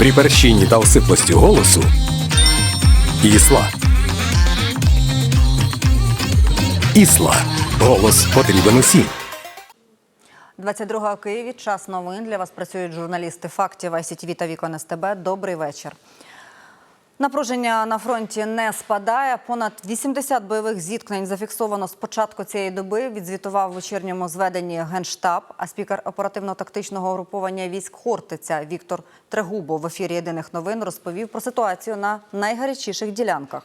При перщині та осиплості голосу Ісла. Ісла. Голос потрібен усім. 22 у Києві. Час новин. Для вас працюють журналісти фактів ICTV та Вікон СТБ. Добрий вечір. Напруження на фронті не спадає. Понад 80 бойових зіткнень зафіксовано з початку цієї доби. Відзвітував в вечірньому зведенні генштаб. А спікер оперативно-тактичного угруповання військ Хортиця Віктор Трегубов в ефірі єдиних новин розповів про ситуацію на найгарячіших ділянках.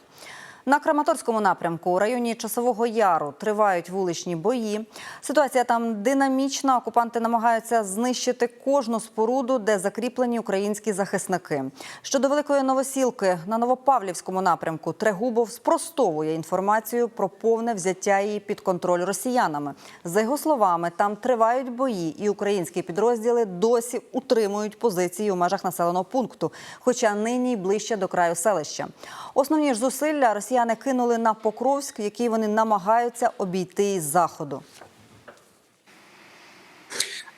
На Краматорському напрямку у районі Часового Яру тривають вуличні бої. Ситуація там динамічна. Окупанти намагаються знищити кожну споруду, де закріплені українські захисники. Щодо великої новосілки на Новопавлівському напрямку Трегубов спростовує інформацію про повне взяття її під контроль росіянами. За його словами, там тривають бої, і українські підрозділи досі утримують позиції у межах населеного пункту, хоча нині ближче до краю селища. Основні ж зусилля росіяни кинули на Покровськ, який вони намагаються обійти із заходу.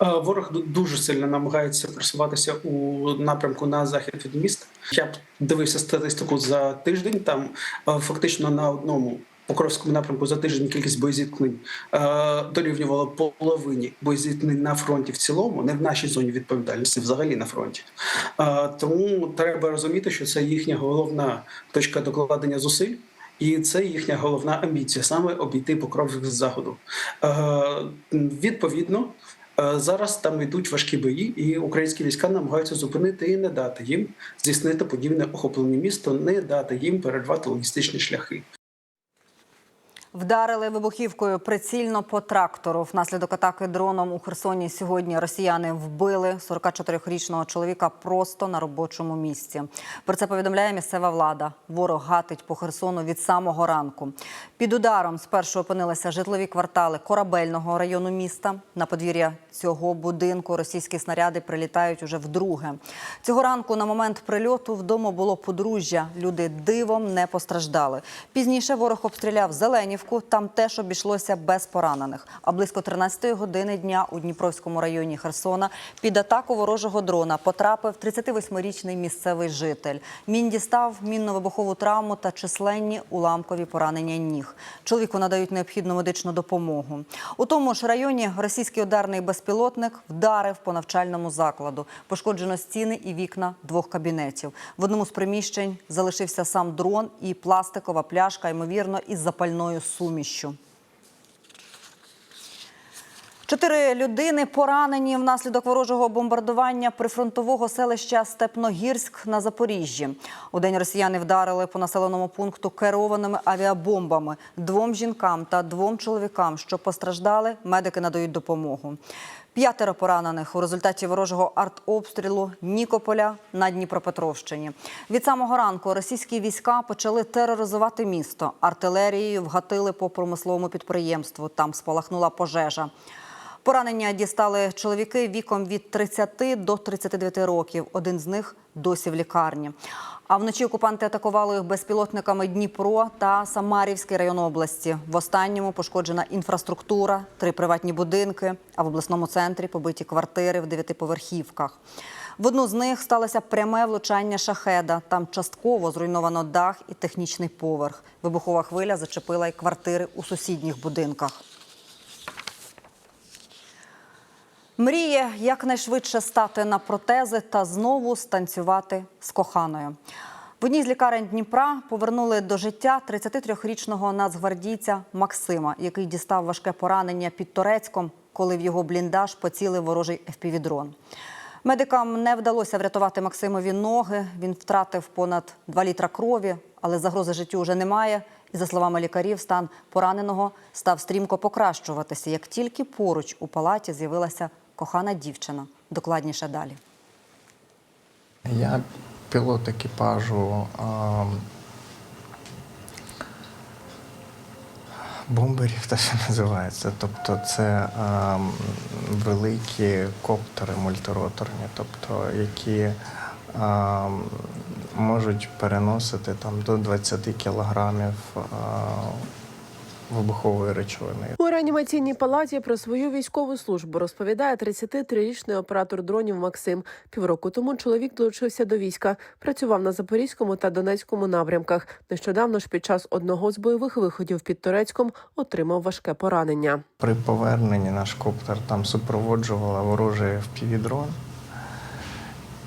Е, Ворог дуже сильно намагається просуватися у напрямку на захід від міста. Я б дивився статистику за тиждень. Там е, фактично на одному Покровському напрямку за тиждень кількість боєзіткнень е, дорівнювала половині боєзіткнень на фронті в цілому, не в нашій зоні відповідальності, взагалі на фронті. Тому треба розуміти, що це їхня головна точка докладення зусиль. І це їхня головна амбіція саме обійти покров з заходу. Е, відповідно, е, зараз там йдуть важкі бої, і українські війська намагаються зупинити і не дати їм здійснити подібне охоплення міста, не дати їм перервати логістичні шляхи. Вдарили вибухівкою прицільно по трактору. Внаслідок атаки дроном у Херсоні сьогодні росіяни вбили 44-річного чоловіка просто на робочому місці. Про це повідомляє місцева влада. Ворог гатить по Херсону від самого ранку. Під ударом спершу опинилися житлові квартали корабельного району міста. На подвір'я цього будинку російські снаряди прилітають уже вдруге. Цього ранку на момент прильоту вдома було подружжя. Люди дивом не постраждали. Пізніше ворог обстріляв Зеленівку. Там теж обійшлося без поранених. А близько 13-ї години дня у Дніпровському районі Херсона під атаку ворожого дрона потрапив 38-річний місцевий житель. Він дістав мінно-вибухову травму та численні уламкові поранення ніг. Чоловіку надають необхідну медичну допомогу. У тому ж районі російський ударний безпілотник вдарив по навчальному закладу. Пошкоджено стіни і вікна двох кабінетів. В одному з приміщень залишився сам дрон і пластикова пляшка, ймовірно, із запальною сумішчю. Чотири людини поранені внаслідок ворожого бомбардування прифронтового селища Степногірськ на Запоріжжі. У день росіяни вдарили по населеному пункту керованими авіабомбами. Двом жінкам та двом чоловікам, що постраждали, медики надають допомогу. П'ятеро поранених у результаті ворожого артобстрілу Нікополя на Дніпропетровщині. Від самого ранку російські війська почали тероризувати місто. Артилерією вгатили по промисловому підприємству. Там спалахнула пожежа. Поранення дістали чоловіки віком від 30 до 39 років. Один з них досі в лікарні. А вночі окупанти атакували безпілотниками Дніпро та Самарівський район області. В останньому пошкоджена інфраструктура, три приватні будинки, а в обласному центрі побиті квартири в дев'ятиповерхівках. В одну з них сталося пряме влучання шахеда. Там частково зруйновано дах і технічний поверх. Вибухова хвиля зачепила й квартири у сусідніх будинках. Мріє якнайшвидше стати на протези та знову станцювати з коханою. В одній з лікарень Дніпра повернули до життя 33-річного нацгвардійця Максима, який дістав важке поранення під Торецьком, коли в його бліндаж поцілив ворожий FPV-дрон. Медикам не вдалося врятувати Максимові ноги. Він втратив понад 2 літра крові, але загрози життю вже немає. І за словами лікарів, стан пораненого став стрімко покращуватися, як тільки поруч у палаті з'явилася кохана дівчина. Докладніше далі. Я пілот екіпажу а, бомберів, те, що називається. Тобто це а, великі коптери мультироторні, тобто які а, можуть переносити там до 20 кілограмів вибухової речовини. У реанімаційній палаті про свою військову службу розповідає 33-річний оператор дронів Максим. Півроку тому чоловік долучився до війська, працював на запорізькому та донецькому напрямках. Нещодавно ж під час одного з бойових виходів під Турецьком отримав важке поранення. При поверненні наш коптер там супроводжувала ворожий впівдрон.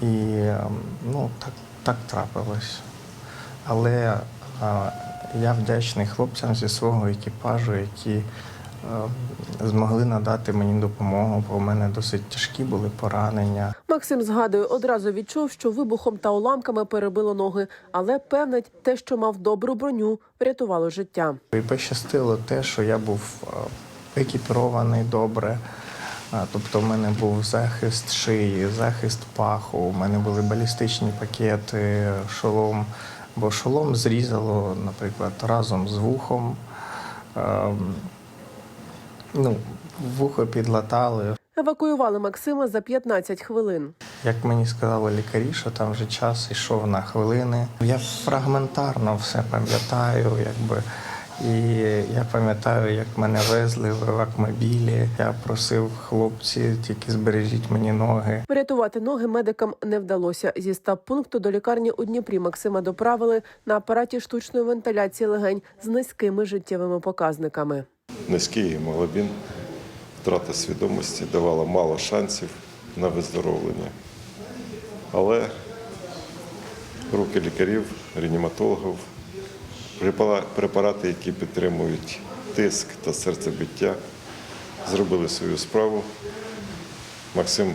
І ем, ну, так, так трапилось. Але а, я вдячний хлопцям зі свого екіпажу, які е, змогли надати мені допомогу, бо в мене досить тяжкі були поранення. Максим згадує, одразу відчув, що вибухом та уламками перебило ноги, але певнить, те, що мав добру броню, врятувало життя. І пощастило те, що я був е, екіпірований добре. Тобто в мене був захист шиї, захист паху, у мене були балістичні пакети, шолом. Бо шолом зрізало, наприклад, разом з вухом. Ем, Ну, вухо підлатали. Евакуювали Максима за 15 хвилин. Як мені сказали лікарі, що там вже час йшов на хвилини. Я фрагментарно все пам'ятаю, якби. І я пам'ятаю, як мене везли в евакмобілі. Я просив хлопці, тільки збережіть мені ноги. Врятувати ноги медикам не вдалося. Зі стаб-пункту до лікарні у Дніпрі Максима доправили на апараті штучної вентиляції легень з низькими життєвими показниками. низький гемоглобін, втрата свідомості давала мало шансів на виздоровлення. Але руки лікарів, реаніматологів, препарати, які підтримують тиск та серцебиття, зробили свою справу. Максим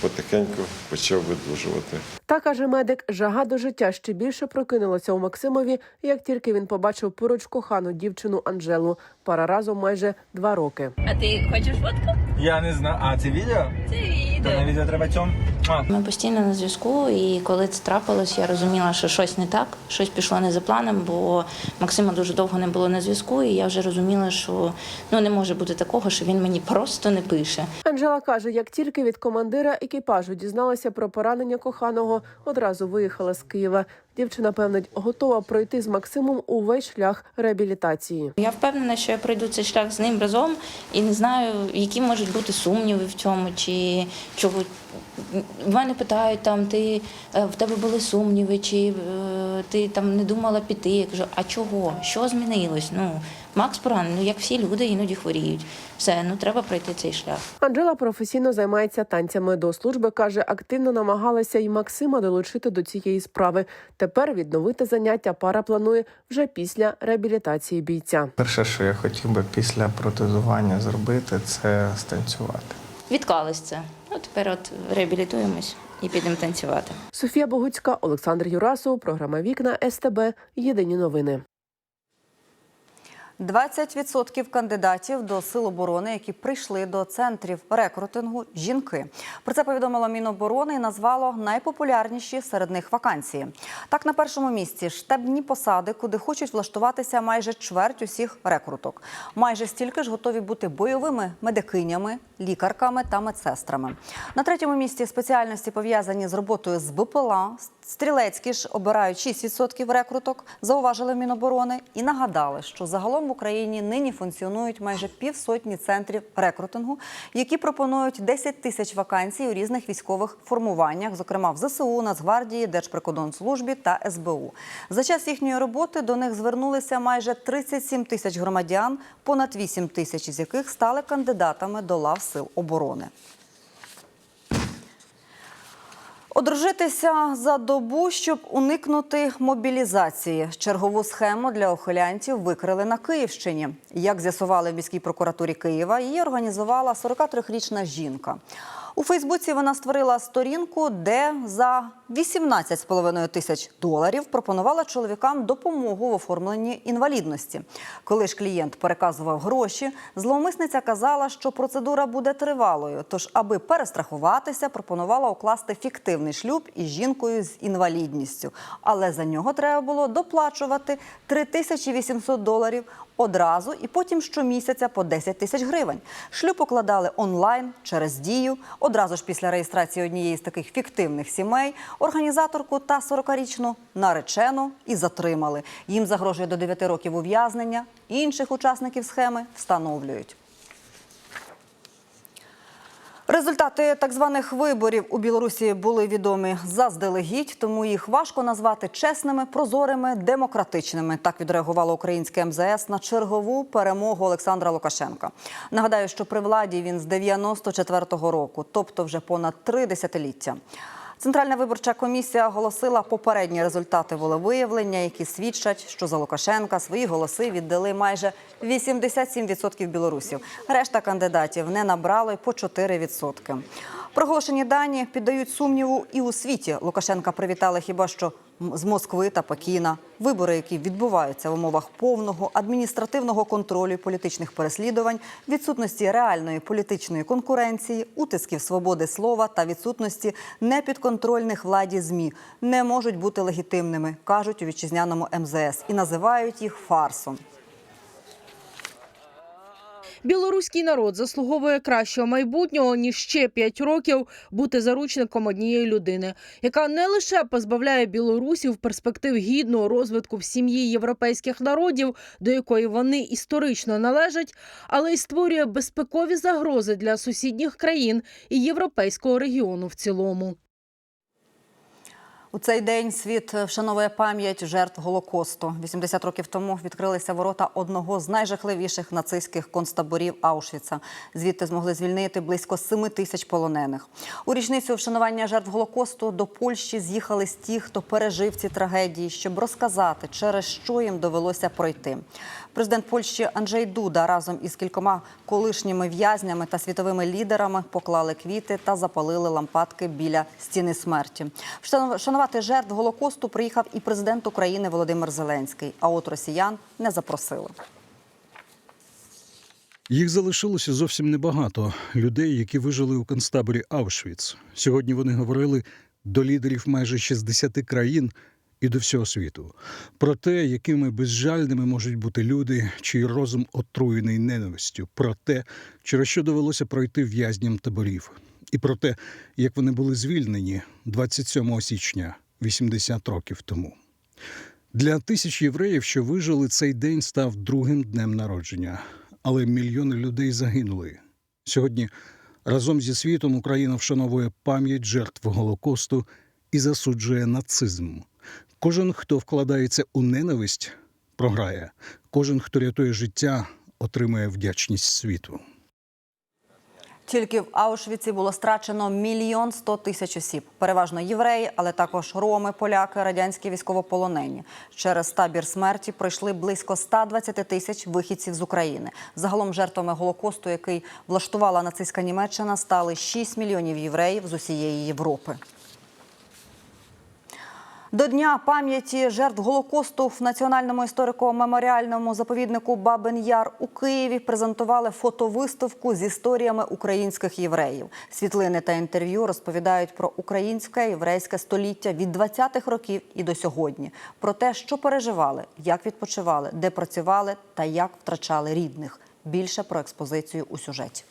потихеньку почав видужувати. Та каже медик, жага до життя ще більше прокинулася у Максимові, як тільки він побачив поруч кохану дівчину Анжелу. Пара разом майже два роки. А ти хочеш фотку? Я не знаю. А це відео? Це відео. Відео треба цьому. А, Ми постійно на зв'язку, і коли це трапилось, я розуміла, що щось не так, щось пішло не за планом, бо Максима дуже довго не було на зв'язку, і я вже розуміла, що ну не може бути такого, що він мені просто не пише. Анжела каже, як тільки від командира екіпажу дізналася про поранення коханого, одразу виїхала з Києва. Дівчина певнить, готова пройти з Максимом увесь шлях реабілітації. Я впевнена, що я пройду цей шлях з ним разом і не знаю, які можуть бути сумніви в цьому, чи чого в мене питають там, ти е, в тебе були сумніви, чи е, ти там не думала піти. Я кажу, а чого? Що змінилось? Ну, Макс поранений, ну як всі люди іноді хворіють. Все, ну треба пройти цей шлях. Анжела професійно займається танцями. До служби каже, активно намагалася і Максима долучити до цієї справи. Тепер відновити заняття пара планує вже після реабілітації бійця. Перше, що я хотів би після протезування зробити, це станцювати. Відклались це. Ну тепер от реабілітуємось і підемо танцювати. Софія Богуцька, Олександр Юрасов, програма Вікна СТБ. Єдині новини. 20% кандидатів до сил оборони, які прийшли до центрів рекрутингу, жінки. Про це повідомило Міноборони і назвало найпопулярніші серед них вакансії. Так, на першому місці штабні посади, куди хочуть влаштуватися майже чверть усіх рекруток. Майже стільки ж готові бути бойовими медикинями, лікарками та медсестрами. На третьому місці спеціальності пов'язані з роботою з БПЛА. Стрілецькі ж обирають 6% рекруток, зауважили Міноборони і нагадали, що загалом в Україні нині функціонують майже півсотні центрів рекрутингу, які пропонують 10 тисяч вакансій у різних військових формуваннях, зокрема в ЗСУ, Нацгвардії, Держприкордонслужбі та СБУ. За час їхньої роботи до них звернулися майже 37 тисяч громадян, понад 8 тисяч із яких стали кандидатами до лав сил оборони. Одружитися за добу, щоб уникнути мобілізації. Чергову схему для ухилянтів викрили на Київщині. Як з'ясували в міській прокуратурі Києва, її організувала 43-річна жінка. У Фейсбуці вона створила сторінку, де за 18,5 тисяч доларів пропонувала чоловікам допомогу в оформленні інвалідності. Коли ж клієнт переказував гроші, зловмисниця казала, що процедура буде тривалою. Тож, аби перестрахуватися, пропонувала укласти фіктивний шлюб із жінкою з інвалідністю. Але за нього треба було доплачувати 3800 доларів одразу і потім щомісяця по 10 тисяч гривень. Шлюб укладали онлайн через дію. Одразу ж після реєстрації однієї з таких фіктивних сімей Організаторку та 40-річну наречену і затримали. Їм загрожує до 9 років ув'язнення. Інших учасників схеми встановлюють. Результати так званих виборів у Білорусі були відомі заздалегідь, тому їх важко назвати чесними, прозорими, демократичними. Так відреагувало українське МЗС на чергову перемогу Олександра Лукашенка. Нагадаю, що при владі він з 94-го року, тобто вже понад три десятиліття. Центральна виборча комісія оголосила попередні результати волевиявлення, які свідчать, що за Лукашенка свої голоси віддали майже 87% білорусів. Решта кандидатів не набрали по 4%. Проголошені дані піддають сумніву і у світі. Лукашенка привітали хіба що з Москви та Пекіна. Вибори, які відбуваються в умовах повного адміністративного контролю політичних переслідувань, відсутності реальної політичної конкуренції, утисків свободи слова та відсутності непідконтрольних владі змі не можуть бути легітимними, кажуть у вітчизняному МЗС і називають їх фарсом. Білоруський народ заслуговує кращого майбутнього ніж ще п'ять років бути заручником однієї людини, яка не лише позбавляє білорусів перспектив гідного розвитку в сім'ї європейських народів, до якої вони історично належать, але й створює безпекові загрози для сусідніх країн і європейського регіону в цілому. У цей день світ вшановує пам'ять жертв Голокосту. 80 років тому відкрилися ворота одного з найжахливіших нацистських концтаборів Аушвіца. Звідти змогли звільнити близько 7 тисяч полонених. У річницю вшанування жертв Голокосту до Польщі з'їхались ті, хто пережив ці трагедії, щоб розказати, через що їм довелося пройти. Президент Польщі Анджей Дуда разом із кількома колишніми в'язнями та світовими лідерами поклали квіти та запалили лампадки біля стіни смерті. Вшанувати жертв Голокосту приїхав і президент України Володимир Зеленський. А от росіян не запросили. Їх залишилося зовсім небагато людей, які вижили у концтаборі Аушвіц. Сьогодні вони говорили до лідерів майже 60 країн і до всього світу про те, якими безжальними можуть бути люди, чий розум отруєний ненавистю, про те, через що довелося пройти в'язням таборів, і про те, як вони були звільнені 27 січня 80 років тому. Для тисяч євреїв, що вижили, цей день став другим днем народження, але мільйони людей загинули. Сьогодні разом зі світом Україна вшановує пам'ять жертв Голокосту і засуджує нацизм. Кожен, хто вкладається у ненависть, програє. Кожен, хто рятує життя, отримує вдячність світу. Тільки в Аушвіці було страчено мільйон сто тисяч осіб, переважно євреї, але також роми, поляки, радянські військовополонені. Через табір смерті пройшли близько 120 тисяч вихідців з України. Загалом жертвами голокосту, який влаштувала нацистська Німеччина, стали 6 мільйонів євреїв з усієї Європи. До Дня пам'яті жертв Голокосту в Національному історико-меморіальному заповіднику Бабин Яр у Києві презентували фотовиставку з історіями українських євреїв. Світлини та інтерв'ю розповідають про українське єврейське століття від 20-х років і до сьогодні, про те, що переживали, як відпочивали, де працювали та як втрачали рідних. Більше про експозицію у сюжеті.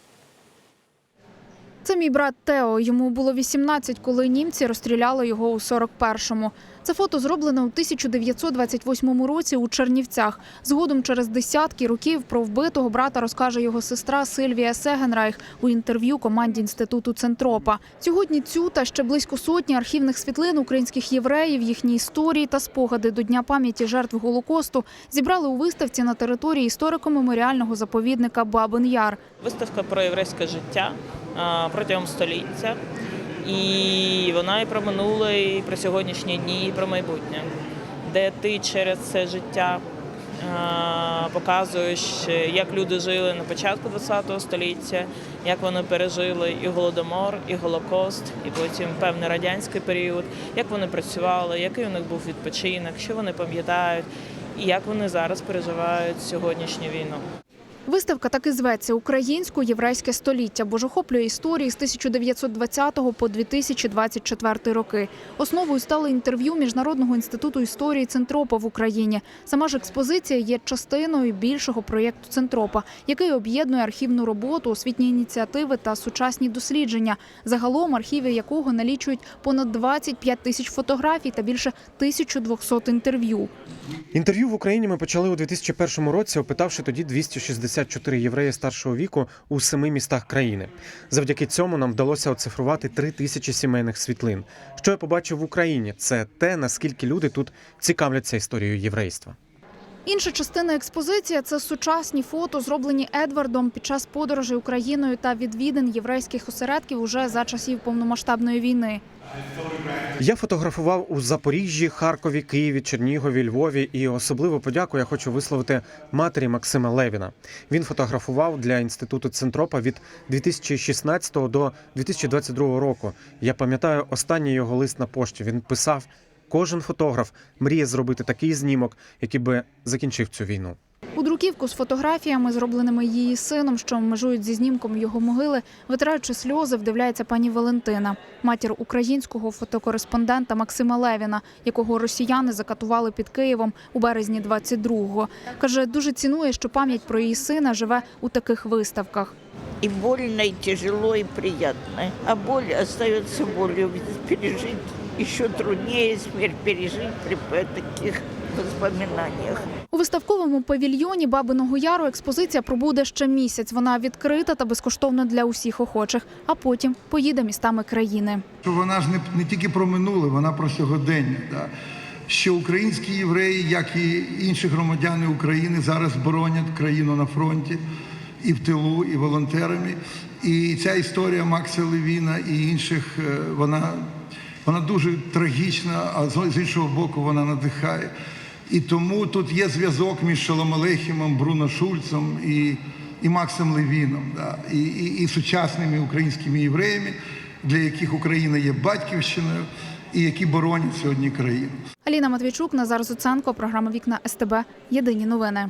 Це мій брат Тео. Йому було 18, коли німці розстріляли його у 41-му. Це фото зроблене у 1928 році у Чернівцях. Згодом через десятки років про вбитого брата розкаже його сестра Сильвія Сегенрайх у інтерв'ю команді інституту Центропа. Сьогодні цю та ще близько сотні архівних світлин українських євреїв, їхні історії та спогади до Дня пам'яті жертв Голокосту зібрали у виставці на території історико-меморіального заповідника Бабин Яр. Виставка про єврейське життя протягом століття. І вона і про минуле, і про сьогоднішні дні, і про майбутнє, де ти через це життя показуєш, як люди жили на початку ХХ століття, як вони пережили і голодомор, і голокост, і потім певний радянський період, як вони працювали, який у них був відпочинок, що вони пам'ятають, і як вони зараз переживають сьогоднішню війну. Виставка так і зветься Українсько-єврейське століття, бо ж охоплює історії з 1920 по 2024 роки. Основою стало інтерв'ю Міжнародного інституту історії Центропа в Україні. Сама ж експозиція є частиною більшого проєкту Центропа, який об'єднує архівну роботу, освітні ініціативи та сучасні дослідження. Загалом архіви якого налічують понад 25 тисяч фотографій та більше 1200 інтерв'ю. Інтерв'ю в Україні ми почали у 2001 році, опитавши тоді 264 євреї старшого віку у семи містах країни. Завдяки цьому нам вдалося оцифрувати три тисячі сімейних світлин. Що я побачив в Україні, це те, наскільки люди тут цікавляться історією єврейства. Інша частина експозиції це сучасні фото, зроблені Едвардом під час подорожей Україною та відвідин єврейських осередків уже за часів повномасштабної війни. Я фотографував у Запоріжжі, Харкові, Києві, Чернігові, Львові, і особливо подяку я хочу висловити матері Максима Левіна. Він фотографував для інституту Центропа від 2016 до 2022 року. Я пам'ятаю останній його лист на пошті. Він писав: кожен фотограф мріє зробити такий знімок, який би закінчив цю війну. У друківку з фотографіями, зробленими її сином, що межують зі знімком його могили, витираючи сльози, вдивляється пані Валентина, матір українського фотокореспондента Максима Левіна, якого росіяни закатували під Києвом у березні 22-го. Каже, дуже цінує, що пам'ять про її сина живе у таких виставках. И больно, и тяжело, и приятно. А боль остается болью. Пережить еще труднее смерть пережить при таких воспоминаниях. У виставковому павільйоні Бабиного Яру експозиція пробуде ще місяць. Вона відкрита та безкоштовна для усіх охочих, а потім поїде містами країни. Вона ж не, не тільки про минуле, вона про сьогодення. Да? Що українські євреї, як і інші громадяни України, зараз боронять країну на фронті і в тилу, і волонтерами. І ця історія Макса Левіна і інших, е, вона, вона дуже трагічна, а з іншого боку, вона надихає. І тому тут є зв'язок між Шалом Алейхімом, Бруно Шульцем і, і Максом Левіном, да? і, і, і сучасними українськими євреями, для яких Україна є батьківщиною і які боронять сьогодні країну. Аліна Матвійчук, Назар Зуценко, програма Вікна СТБ. Єдині новини.